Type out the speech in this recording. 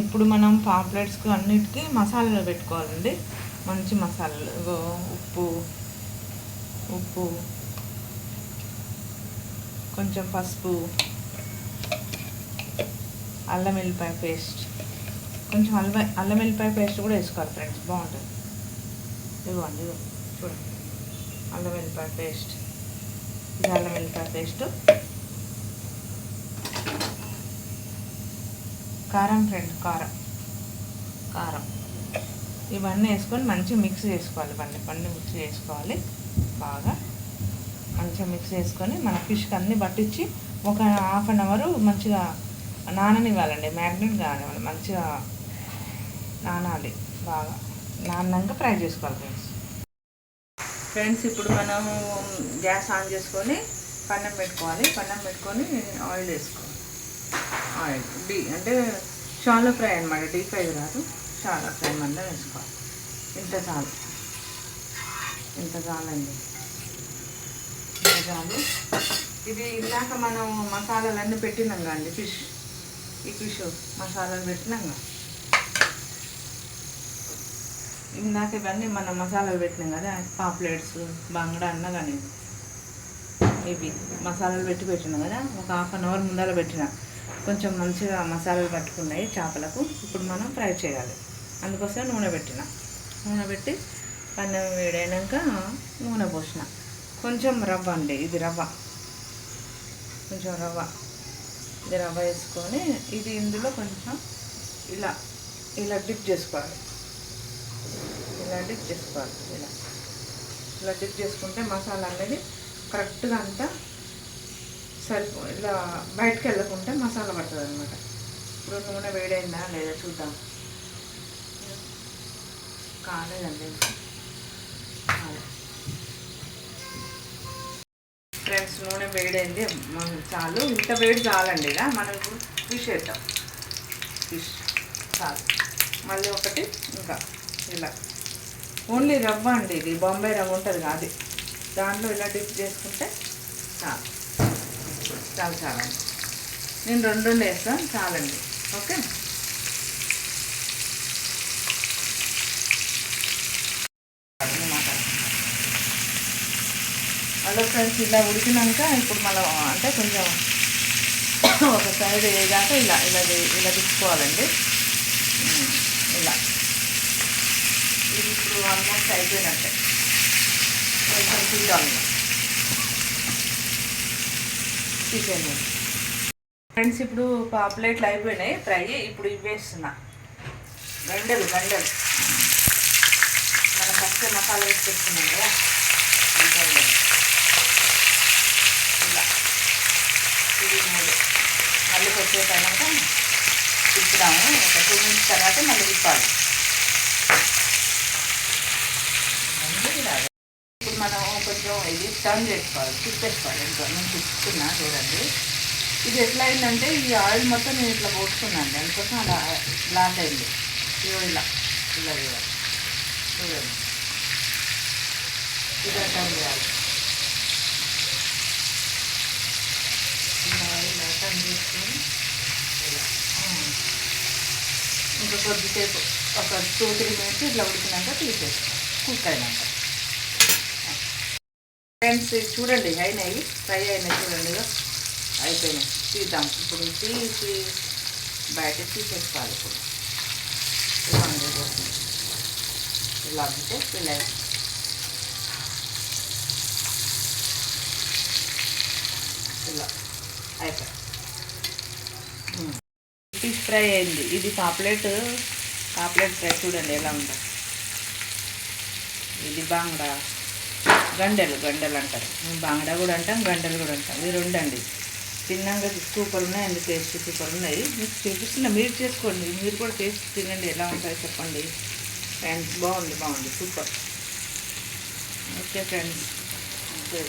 ఇప్పుడు మనం పాప్లెట్స్కి అన్నిటికీ మసాలాలు పెట్టుకోవాలండి. మంచి మసాలాలు. ఉప్పు ఉప్పు కొంచెం పసుపు అల్లం వెల్లిపాయ పేస్ట్. కొంచెం అల్లం అల్లం వెల్లిపాయ పేస్ట్ కూడా వేసుకోవాలి ఫ్రెండ్స్. బాగుంటుంది. ఇదిగోండి ఇదిగో చూడండి. అల్లం వెల్లిపాయ పేస్ట్. ఇది అల్లం వెల్లిపాయ పేస్ట్. కారం ఫ్రెండ్ కారం. కారం. ఇవన్నీ వేసుకొని మంచిగా మిక్స్ చేసుకోవాలి. ఇవన్నీ పండు మిక్స్ చేసుకోవాలి. బాగా మంచిగా మిక్స్ చేసుకొని మన ఫిష్కి అన్నీ పట్టించి ఒక హాఫ్ అన్ అవర్ మంచిగా నాననివ్వాలండి. మ్యాగ్నెట్ కానివ్వాలి. మంచిగా నానాలి. బాగా నాన్నాక ఫ్రై చేసుకోవాలి ఫ్రెండ్స్ ఫ్రెండ్స్ ఇప్పుడు మనం గ్యాస్ ఆన్ చేసుకొని పన్నం పెట్టుకోవాలి. పన్నం పెట్టుకొని ఆయిల్ వేసుకోవాలి. ఆయిల్ డీ అంటే షాలో ఫ్రై అనమాట డీప్ ఫ్రై కాదు షాలో ఫ్రై మందం వేసుకోవాలి. ఇంత చాలు. ఇంత చాలండి. ఇంత చాలు. ఇది ఇందాక మనం మసాలాలన్నీ పెట్టినాం కండి ఫిష్. ఈ ఫిష్ మసాలాలు పెట్టినాం కదా. ఇందాక ఇవన్నీ మనం మసాలాలు పెట్టినాం కదా పాప్లెట్స్ బంగడా అన్న కానీ ఇవి. మసాలాలు పెట్టి పెట్టినాం కదా ఒక హాఫ్ అన్ అవర్ ముందర పెట్టినా. కొంచెం మంచిగా మసాలాలు పట్టుకున్నాయి చేపలకు. ఇప్పుడు మనం ఫ్రై చేయాలి. అందుకోసం నూనె పెట్టిన. నూనె పెట్టి పన్నెం వేడైనాక నూనె పోసిన. కొంచెం రవ్వ అండి ఇది రవ్వ. కొంచెం రవ్వ. ఇది రవ్వ వేసుకొని ఇది ఇందులో కొంచెం ఇలా ఇలా డిప్ చేసుకోవాలి. ఇలా డిప్ చేసుకోవాలి. ఇలా. ఇలా డిప్ చేసుకుంటే మసాలా అనేది కరెక్ట్గా అంతా సరిపో ఇలా బయటకు వెళ్ళకుంటే మసాలా పడుతుంది అనమాట ఇప్పుడు నూనె వేడైందా లేదా చూద్దాం. కాలేదండి ఫ్రెండ్స్ నూనె వేడైంది. మనం చాలు. ఇంత వేడి చాలండి ఇక మనం ఫిష్ వేద్దాం ఫిష్ చాలు. మళ్ళీ ఒకటి ఇంకా ఇలా. ఓన్లీ రవ్వ అండి ఇది. బొంబాయి రవ్వ ఉంటుంది కాదు దాంట్లో ఇలా డిప్ చేసుకుంటే చాలు. చాలు చాలండి నేను రెండు రెండు వేస్తాను చాలండి. ఓకే? మళ్ళీ ఫ్రెండ్స్ ఇలా ఉడికినాక ఇప్పుడు మనం అంటే కొంచెం ఒక సైడ్ వేయగాక ఇలా ఇలా ఇలా తిప్పుకోవాలండి. ఇలా. ఇది ఇప్పుడు ఆల్మోస్ట్ అయిపోయినట్టే. కొంచెం తీద్దాం చికెన్. ఫ్రెండ్స్ ఇప్పుడు పాపులేట్లు అయిపోయినాయి. ఫ్రై ఇప్పుడు ఇవి వేస్తున్నా. గండలు గండలు మనం ఫస్ట్ మసాలా వేసి పెట్టుకున్నాం కదా. గండలు ఇలా ఇది మూడు. మళ్ళీ కొద్దిసేపు అయినాక తిప్పుదాము. ఒక టూ మినిట్స్ తర్వాత మళ్ళీ తిప్పాలి ఇప్పుడు మనం కొంచెం ఇది టర్న్ చేసుకోవాలి తిప్పేసుకోవాలి ఇంకా నేను తిప్పుతున్నా చూడండి. ఇది ఎట్లా అయిందంటే ఈ ఆయిల్ మొత్తం నేను ఇట్లా పోసుకున్నాను. అందుకోసం అలా బ్లాక్ అయింది. ఇదిగో ఇలా ఇలా చేయాలి. చూడండి. ఇలా టర్న్ చేయాలి. ఇలా టర్న్ చేసుకొని ఇలా. ఇంకా కొద్దిసేపు ఒక టూ త్రీ మినిట్స్ ఇట్లా ఉడికినాక తీసేస్తాం కుక్ అయినాక. ఫ్రెండ్స్ చూడండి అయినాయి. ఫ్రై అయినాయి చూడండి అయిపోయినాయి. తీద్దాం. ఇప్పుడు తీసి బయట తీసేసుకోవాలి ఇప్పుడు. ఇలా అంటే పిల్లలు ఇలా. అయిపోయి. ఫిష్ ఫ్రై అయింది. ఇది పాప్లెట్ పాప్లెట్ ఫ్రై చూడండి ఎలా ఉందో. ఇది బాంగడా గండెలు గండెలు అంటారు. మేము బాంగడా కూడా అంటాం గండెలు కూడా అంటాం. ఇవి రెండు అండి తిన్నాక సూపర్ అండి టేస్ట్ సూపర్ ఉన్నాయి. మీకు చూపిస్తున్నా మీరు చేసుకోండి. మీరు కూడా టేస్ట్ తినండి. ఎలా ఉంటాయో చెప్పండి. ఫ్రెండ్స్ బాగుంది బాగుంది. సూపర్. Okay friends. ఓకే